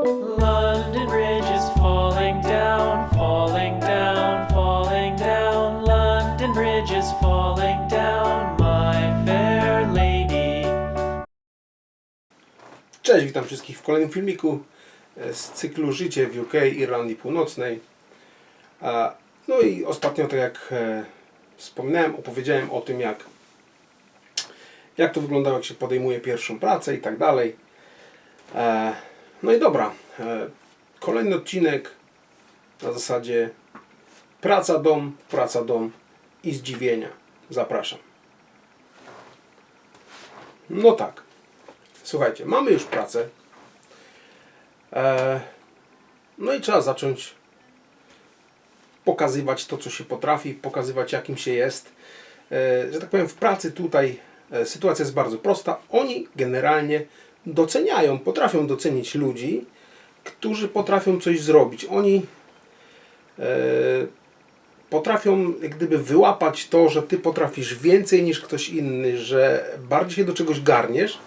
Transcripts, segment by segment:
London Bridge is falling down, falling down, falling down. London Bridge is falling down, my fair lady. Cześć, witam wszystkich w kolejnym filmiku e, z cyklu Życie w UK, Irlandii Północnej. No i ostatnio, tak jak e, wspominałem, opowiedziałem o tym, jak, jak to wyglądało, jak się podejmuje pierwszą pracę i tak dalej. No i dobra, e, kolejny odcinek na zasadzie praca, dom, praca, dom i zdziwienia. Zapraszam. No tak. Słuchajcie, mamy już pracę. E, no i trzeba zacząć pokazywać to, co się potrafi, pokazywać, jakim się jest. E, że tak powiem, w pracy tutaj sytuacja jest bardzo prosta. Oni generalnie doceniają, potrafią docenić ludzi, którzy potrafią coś zrobić. Oni e, potrafią jak gdyby wyłapać to, że ty potrafisz więcej niż ktoś inny, że bardziej się do czegoś garniesz.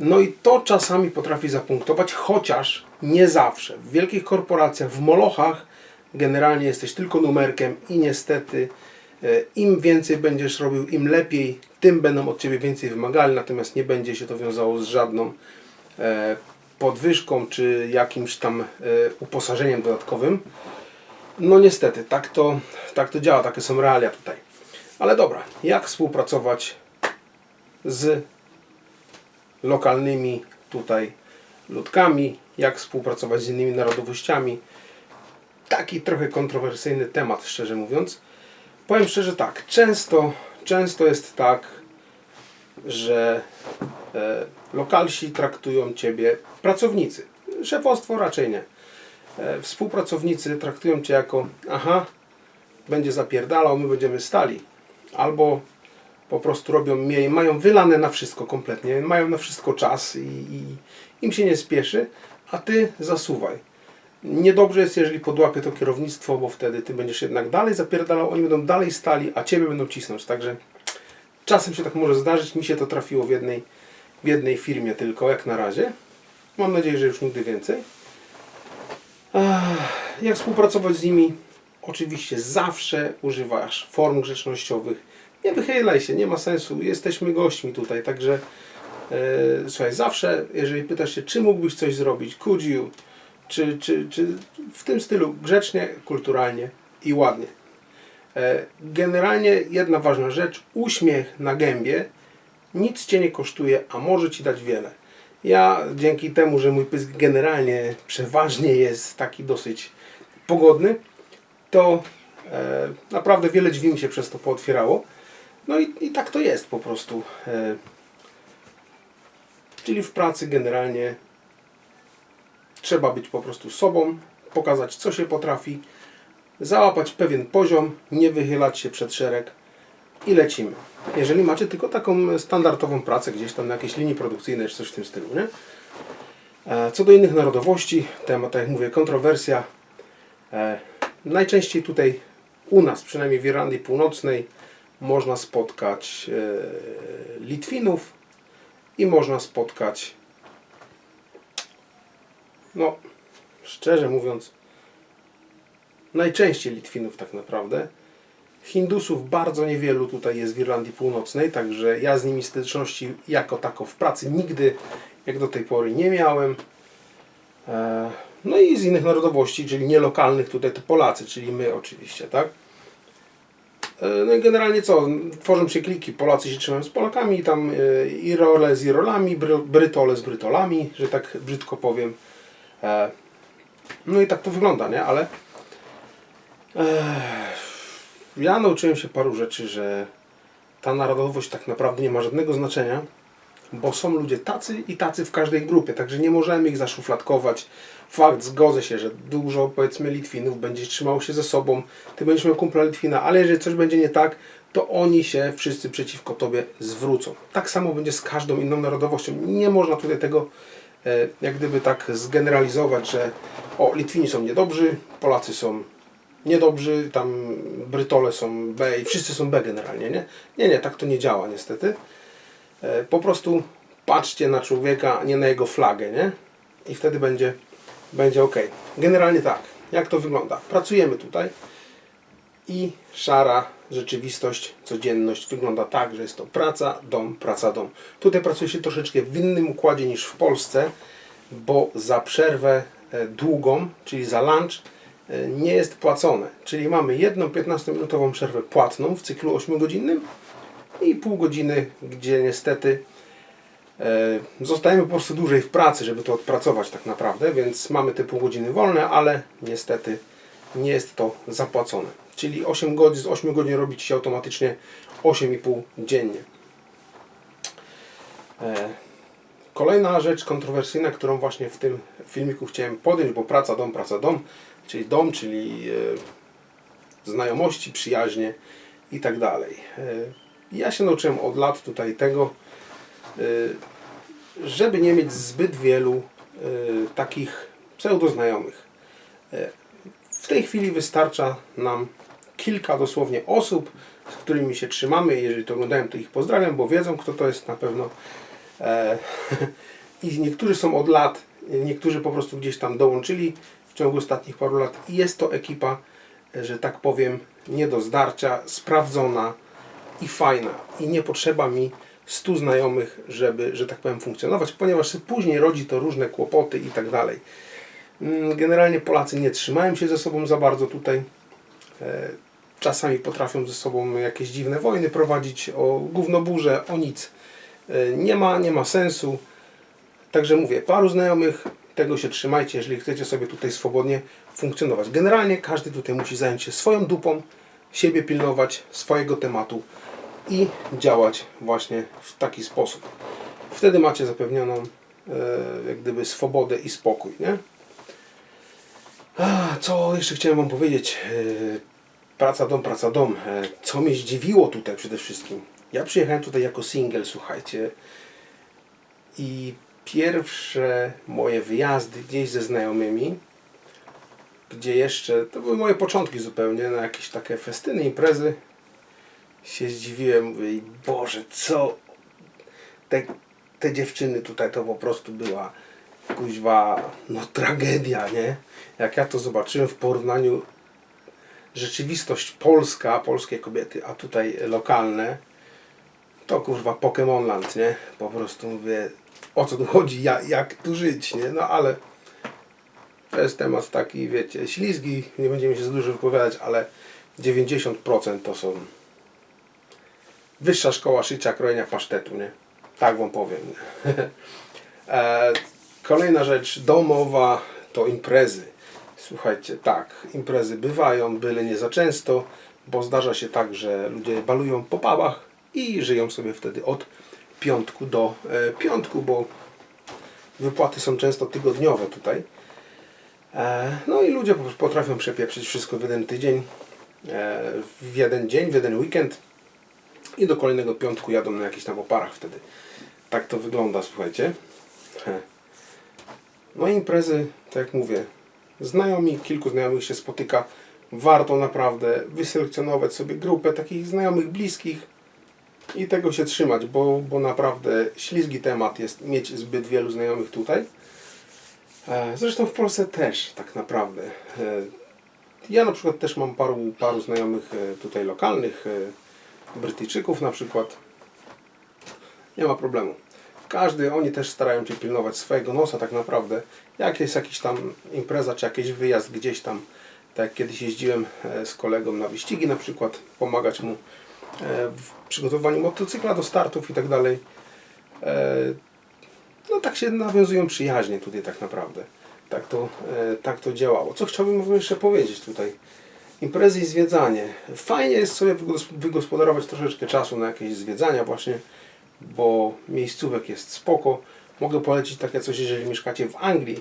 No i to czasami potrafi zapunktować, chociaż nie zawsze. W wielkich korporacjach, w molochach generalnie jesteś tylko numerkiem i niestety im więcej będziesz robił, im lepiej, tym będą od Ciebie więcej wymagali, natomiast nie będzie się to wiązało z żadną e, podwyżką czy jakimś tam e, uposażeniem dodatkowym. No niestety, tak to, tak to działa, takie są realia tutaj. Ale dobra, jak współpracować z lokalnymi tutaj ludkami, jak współpracować z innymi narodowościami. Taki trochę kontrowersyjny temat, szczerze mówiąc. Powiem szczerze tak, często, często jest tak, że e, lokalsi traktują Ciebie, pracownicy, szefostwo raczej nie, e, współpracownicy traktują Cię jako aha, będzie zapierdalał, my będziemy stali. Albo po prostu robią mniej, mają wylane na wszystko kompletnie, mają na wszystko czas i, i im się nie spieszy, a ty zasuwaj. Niedobrze jest, jeżeli podłapie to kierownictwo, bo wtedy ty będziesz jednak dalej zapierdalał, oni będą dalej stali, a ciebie będą cisnąć. Także czasem się tak może zdarzyć. Mi się to trafiło w jednej, w jednej firmie tylko, jak na razie. Mam nadzieję, że już nigdy więcej. Jak współpracować z nimi? Oczywiście zawsze używasz form grzecznościowych. Nie wychylaj się, nie ma sensu. Jesteśmy gośćmi tutaj, także e, słuchaj, zawsze, jeżeli pytasz się, czy mógłbyś coś zrobić, could you, czy, czy, czy w tym stylu, grzecznie, kulturalnie i ładnie. E, generalnie jedna ważna rzecz, uśmiech na gębie nic Cię nie kosztuje, a może Ci dać wiele. Ja dzięki temu, że mój pysk generalnie przeważnie jest taki dosyć pogodny, to e, naprawdę wiele drzwi mi się przez to pootwierało. No i, i tak to jest po prostu. E, czyli w pracy generalnie trzeba być po prostu sobą, pokazać co się potrafi, załapać pewien poziom, nie wychylać się przed szereg i lecimy. Jeżeli macie tylko taką standardową pracę gdzieś tam na jakiejś linii produkcyjnej czy coś w tym stylu, nie? E, Co do innych narodowości, temat, tak jak mówię, kontrowersja. E, Najczęściej tutaj u nas, przynajmniej w Irlandii Północnej, można spotkać e, Litwinów i można spotkać, no, szczerze mówiąc, najczęściej Litwinów tak naprawdę. Hindusów bardzo niewielu tutaj jest w Irlandii Północnej, także ja z nimi styczności jako tako w pracy nigdy, jak do tej pory, nie miałem. E, No i z innych narodowości, czyli nielokalnych tutaj to Polacy, czyli my oczywiście, tak? E, No i generalnie co? Tworzą się kliki. Polacy się trzymają z Polakami, tam e, Irole z Irolami, Bry- Brytole z Brytolami, że tak brzydko powiem. E, No i tak to wygląda, nie? Ale e, ja nauczyłem się paru rzeczy, że ta narodowość tak naprawdę nie ma żadnego znaczenia, bo są ludzie tacy i tacy w każdej grupie, także nie możemy ich zaszufladkować. Fakt, zgodzę się, że dużo powiedzmy Litwinów będzie trzymało się ze sobą, ty będziesz miał kumpla Litwina, ale jeżeli coś będzie nie tak, to oni się wszyscy przeciwko tobie zwrócą. Tak samo będzie z każdą inną narodowością. Nie można tutaj tego jak gdyby tak zgeneralizować, że o, Litwini są niedobrzy, Polacy są niedobrzy, tam Brytole są B i wszyscy są B generalnie, nie? Nie, nie, tak to nie działa niestety. E, Po prostu patrzcie na człowieka, nie na jego flagę, nie? I wtedy będzie, będzie ok. Generalnie tak, jak to wygląda? Pracujemy tutaj i szara rzeczywistość, codzienność wygląda tak, że jest to praca, dom, praca, dom. Tutaj pracuje się troszeczkę w innym układzie niż w Polsce, bo za przerwę e, długą, czyli za lunch, e, nie jest płacone. Czyli mamy jedną 15-minutową przerwę płatną w cyklu 8-godzinnym i pół godziny, gdzie niestety e, zostajemy po prostu dłużej w pracy, żeby to odpracować tak naprawdę, więc mamy te pół godziny wolne, ale niestety nie jest to zapłacone. Czyli 8 godzin, z 8 godzin robić się automatycznie 8,5 dziennie. E, Kolejna rzecz kontrowersyjna, którą właśnie w tym filmiku chciałem podjąć, bo praca, dom, praca, dom, czyli dom, czyli e, znajomości, przyjaźnie i tak dalej. E, Ja się nauczyłem od lat tutaj tego, żeby nie mieć zbyt wielu takich pseudoznajomych. W tej chwili wystarcza nam kilka dosłownie osób, z którymi się trzymamy. Jeżeli to oglądają, to ich pozdrawiam, bo wiedzą, kto to jest na pewno. E, I niektórzy są od lat, niektórzy po prostu gdzieś tam dołączyli w ciągu ostatnich paru lat. I jest to ekipa, że tak powiem, nie do zdarcia, sprawdzona i fajna. I nie potrzeba mi stu znajomych, żeby, że tak powiem, funkcjonować, ponieważ później rodzi to różne kłopoty i tak dalej. Mm, Generalnie Polacy nie trzymają się ze sobą za bardzo tutaj. E, Czasami potrafią ze sobą jakieś dziwne wojny prowadzić o gównoburze, o nic. E, Nie ma, nie ma sensu. Także mówię, paru znajomych, tego się trzymajcie, jeżeli chcecie sobie tutaj swobodnie funkcjonować. Generalnie każdy tutaj musi zająć się swoją dupą, siebie pilnować, swojego tematu i działać właśnie w taki sposób. Wtedy macie zapewnioną e, jak gdyby swobodę i spokój, nie? Co jeszcze chciałem Wam powiedzieć? E, Praca, dom, praca, dom. E, Co mnie zdziwiło tutaj przede wszystkim? Ja przyjechałem tutaj jako single, słuchajcie. I pierwsze moje wyjazdy gdzieś ze znajomymi, gdzie jeszcze, to były moje początki zupełnie, na jakieś takie festyny, imprezy, się zdziwiłem, mówię, "I Boże, co te, te dziewczyny tutaj to po prostu była kuźwa, no tragedia, nie? Jak ja to zobaczyłem w porównaniu rzeczywistość polska, polskie kobiety, a tutaj lokalne, to kurwa Pokemonland, nie? Po prostu mówię, o co tu chodzi, jak, jak tu żyć, nie? No ale to jest temat taki, wiecie, ślizgi, nie będziemy się za dużo wypowiadać, ale 90% to są wyższa szkoła szycia, krojenia pasztetu, nie? Tak wam powiem. E, kolejna rzecz domowa to imprezy. Słuchajcie, tak, imprezy bywają, byle nie za często, bo zdarza się tak, że ludzie balują po pubach i żyją sobie wtedy od piątku do e, piątku, bo wypłaty są często tygodniowe tutaj. E, no i ludzie potrafią przepieprzyć wszystko w jeden tydzień, e, w jeden dzień, w jeden weekend i do kolejnego piątku jadą na jakichś tam oparach wtedy. Tak to wygląda, słuchajcie. He. No imprezy, tak jak mówię, znajomi, kilku znajomych się spotyka. Warto naprawdę wyselekcjonować sobie grupę takich znajomych, bliskich i tego się trzymać, bo, bo naprawdę ślizgi temat jest mieć zbyt wielu znajomych tutaj. E, Zresztą w Polsce też tak naprawdę. E, Ja na przykład też mam paru, paru znajomych e, tutaj lokalnych, Brytyjczyków na przykład. Nie ma problemu. Każdy, oni też starają się pilnować swojego nosa tak naprawdę. Jak jest jakiś tam impreza, czy jakiś wyjazd gdzieś tam, tak jak kiedyś jeździłem e, z kolegą na wyścigi na przykład, pomagać mu e, w przygotowaniu motocykla do startów i tak dalej. E, No tak się nawiązują przyjaźnie tutaj tak naprawdę. Tak to, tak to działało. Co chciałbym jeszcze powiedzieć tutaj? Imprezy i zwiedzanie. Fajnie jest sobie wygos- wygospodarować troszeczkę czasu na jakieś zwiedzania właśnie, bo miejscówek jest spoko. Mogę polecić takie coś, jeżeli mieszkacie w Anglii.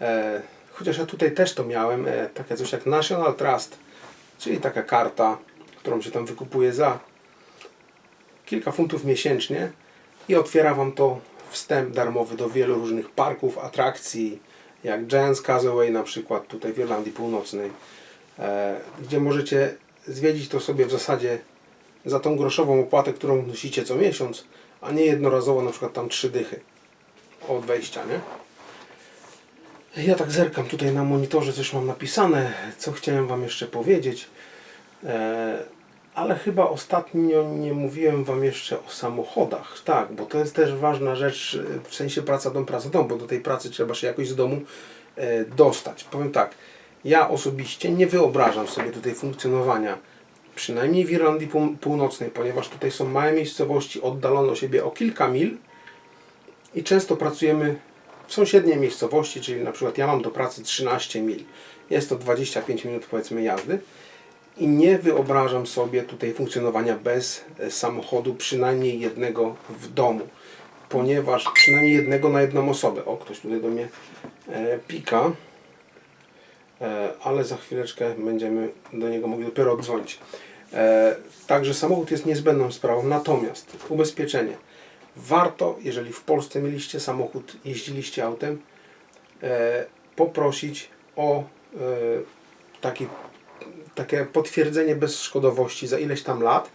E, chociaż ja tutaj też to miałem. E, takie coś jak National Trust, czyli taka karta, którą się tam wykupuje za kilka funtów miesięcznie i otwiera Wam to wstęp darmowy do wielu różnych parków, atrakcji, jak Giants Causeway na przykład tutaj w Irlandii Północnej, e, gdzie możecie zwiedzić to sobie w zasadzie za tą groszową opłatę, którą nosicie co miesiąc, a nie jednorazowo na przykład tam trzy dychy od wejścia, nie? Ja tak zerkam tutaj na monitorze, coś mam napisane, co chciałem Wam jeszcze powiedzieć. E, ale chyba ostatnio nie mówiłem Wam jeszcze o samochodach. Tak, bo to jest też ważna rzecz, e, w sensie praca dom, praca dom, bo do tej pracy trzeba się jakoś z domu e, dostać. Powiem tak, ja osobiście nie wyobrażam sobie tutaj funkcjonowania, przynajmniej w Irlandii Pół- Północnej, ponieważ tutaj są małe miejscowości oddalone od siebie o kilka mil i często pracujemy w sąsiedniej miejscowości, czyli na przykład ja mam do pracy 13 mil. Jest to 25 minut powiedzmy jazdy i nie wyobrażam sobie tutaj funkcjonowania bez e, samochodu, przynajmniej jednego w domu, ponieważ przynajmniej jednego na jedną osobę. O, ktoś tutaj do mnie e, pika, e, ale za chwileczkę będziemy do niego mogli dopiero oddzwonić. E, także samochód jest niezbędną sprawą, natomiast ubezpieczenie. Warto, jeżeli w Polsce mieliście samochód, jeździliście autem, e, poprosić o e, taki takie potwierdzenie bezszkodowości za ileś tam lat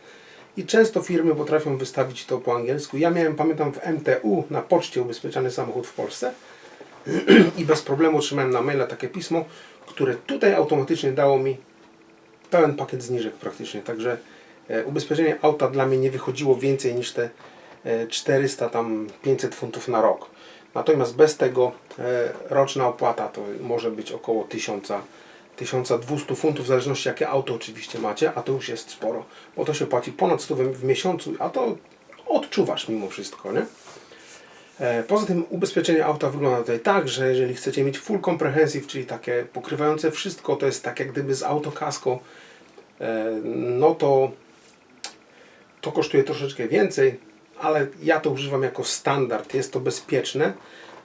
i często firmy potrafią wystawić to po angielsku. Ja miałem, pamiętam, w MTU na poczcie ubezpieczany samochód w Polsce i bez problemu otrzymałem na maila takie pismo, które tutaj automatycznie dało mi pełen pakiet zniżek praktycznie. Także e, ubezpieczenie auta dla mnie nie wychodziło więcej niż te e, 400 tam 500 funtów na rok. Natomiast bez tego e, roczna opłata to może być około 1000 1200 funtów, w zależności jakie auto oczywiście macie, a to już jest sporo, bo to się płaci ponad 100 w miesiącu, a to odczuwasz mimo wszystko, nie? E, Poza tym ubezpieczenie auta wygląda tutaj tak, że jeżeli chcecie mieć full comprehensive, czyli takie pokrywające wszystko, to jest tak jak gdyby z autokasko, e, no to to kosztuje troszeczkę więcej, ale ja to używam jako standard, jest to bezpieczne.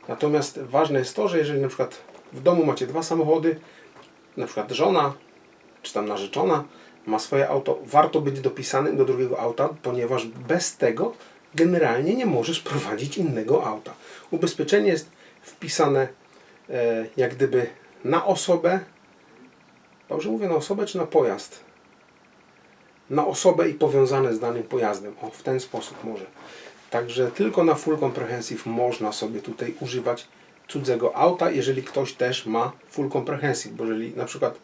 Natomiast ważne jest to, że jeżeli na przykład w domu macie dwa samochody, na przykład żona czy tam narzeczona ma swoje auto, warto być dopisanym do drugiego auta, ponieważ bez tego generalnie nie możesz prowadzić innego auta. Ubezpieczenie jest wpisane e, jak gdyby na osobę, dobrze mówię na osobę czy na pojazd? Na osobę i powiązane z danym pojazdem. O, w ten sposób może. Także tylko na full comprehensive można sobie tutaj używać cudzego auta, jeżeli ktoś też ma full comprehensive, bo jeżeli na przykład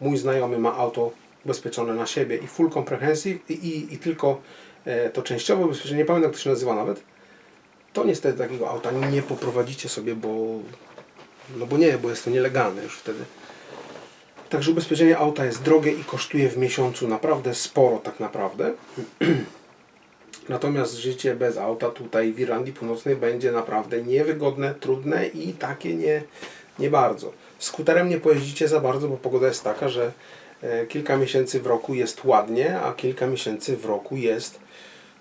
mój znajomy ma auto ubezpieczone na siebie i full comprehensive i, i, i tylko to częściowe ubezpieczenie, nie pamiętam jak to się nazywa nawet, to niestety takiego auta nie poprowadzicie sobie, bo no bo nie, bo jest to nielegalne już wtedy. Także ubezpieczenie auta jest drogie i kosztuje w miesiącu naprawdę sporo tak naprawdę. Natomiast życie bez auta tutaj w Irlandii Północnej będzie naprawdę niewygodne, trudne i takie nie, nie bardzo. Skuterem nie pojeździcie za bardzo, bo pogoda jest taka, że e, kilka miesięcy w roku jest ładnie, a kilka miesięcy w roku jest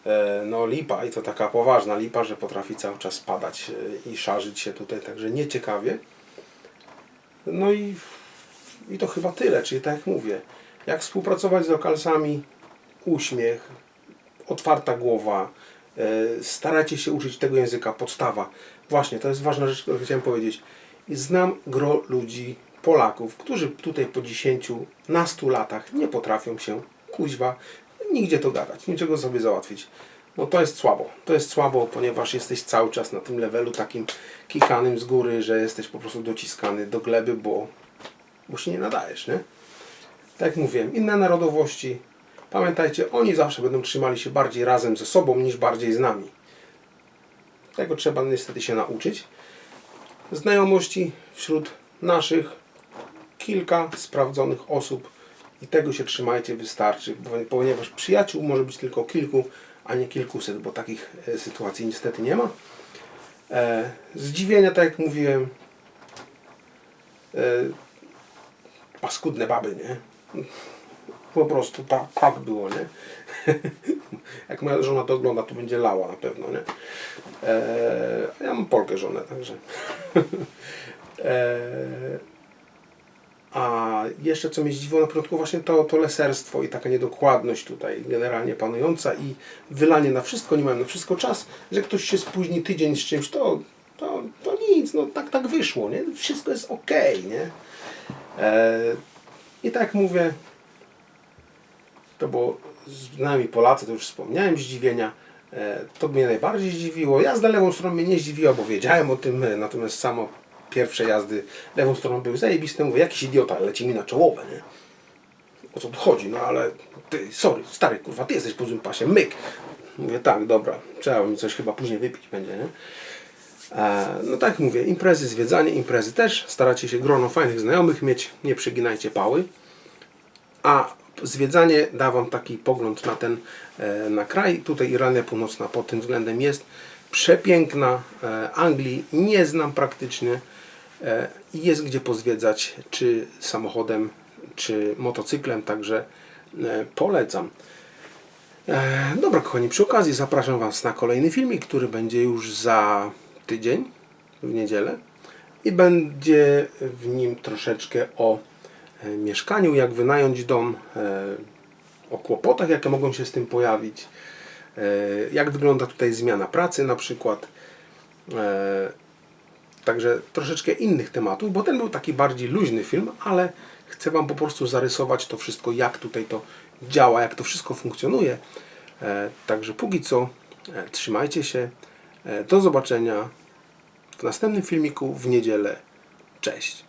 e, no lipa i to taka poważna lipa, że potrafi cały czas padać e, i szarzyć się tutaj, także nieciekawie. No i, i to chyba tyle, czyli tak jak mówię, jak współpracować z lokalsami, uśmiech, otwarta głowa, e, staracie się uczyć tego języka, podstawa. Właśnie, to jest ważna rzecz, którą chciałem powiedzieć. I znam gro ludzi, Polaków, którzy tutaj po 10, nastu latach nie potrafią się, kuźwa, nigdzie to gadać, niczego sobie załatwić. No to jest słabo. To jest słabo, ponieważ jesteś cały czas na tym levelu takim kikanym z góry, że jesteś po prostu dociskany do gleby, bo, bo się nie nadajesz, nie? Tak jak mówiłem, inne narodowości, pamiętajcie, oni zawsze będą trzymali się bardziej razem ze sobą niż bardziej z nami. Tego trzeba niestety się nauczyć. Znajomości wśród naszych kilka sprawdzonych osób i tego się trzymajcie, wystarczy, ponieważ przyjaciół może być tylko kilku, a nie kilkuset, bo takich e, sytuacji niestety nie ma. E, zdziwienia, tak jak mówiłem, e, paskudne baby, nie? Po prostu tak, tak było, nie? Jak moja żona to ogląda, to będzie lała na pewno, nie? Ja mam Polkę żonę, także. a jeszcze co mnie zdziwiło na początku, właśnie to, to leserstwo i taka niedokładność tutaj generalnie panująca i wylanie na wszystko, nie mają na wszystko czas, że ktoś się spóźni tydzień z czymś, to, to, to nic, no tak, tak wyszło, nie? Wszystko jest ok, nie? Eee, I tak mówię, to było z nami Polacy, to już wspomniałem, zdziwienia. E, To mnie najbardziej zdziwiło. Jazda lewą stroną mnie nie zdziwiła, bo wiedziałem o tym, e, natomiast samo pierwsze jazdy lewą stroną były zajebiste. Mówię, jakiś idiota leci mi na czołowe, nie? O co tu chodzi? No ale ty, sorry, stary, kurwa, ty jesteś po złym pasie, myk. Mówię, tak, dobra, trzeba mi coś chyba później wypić będzie, nie? E, no tak mówię, imprezy, zwiedzanie, imprezy też. Staracie się grono fajnych znajomych mieć, nie przeginajcie pały. A zwiedzanie da Wam taki pogląd na ten e, na kraj. Tutaj Irlandia Północna pod tym względem jest przepiękna. E, Anglii nie znam praktycznie. E, i jest gdzie pozwiedzać, czy samochodem, czy motocyklem, także e, polecam. E, Dobra, kochani, przy okazji zapraszam Was na kolejny filmik, który będzie już za tydzień, w niedzielę. I będzie w nim troszeczkę o mieszkaniu, jak wynająć dom, o kłopotach, jakie mogą się z tym pojawić, jak wygląda tutaj zmiana pracy na przykład. Także troszeczkę innych tematów, bo ten był taki bardziej luźny film, ale chcę Wam po prostu zarysować to wszystko, jak tutaj to działa, jak to wszystko funkcjonuje. E, także póki co e, trzymajcie się. E, do zobaczenia w następnym filmiku w niedzielę. Cześć.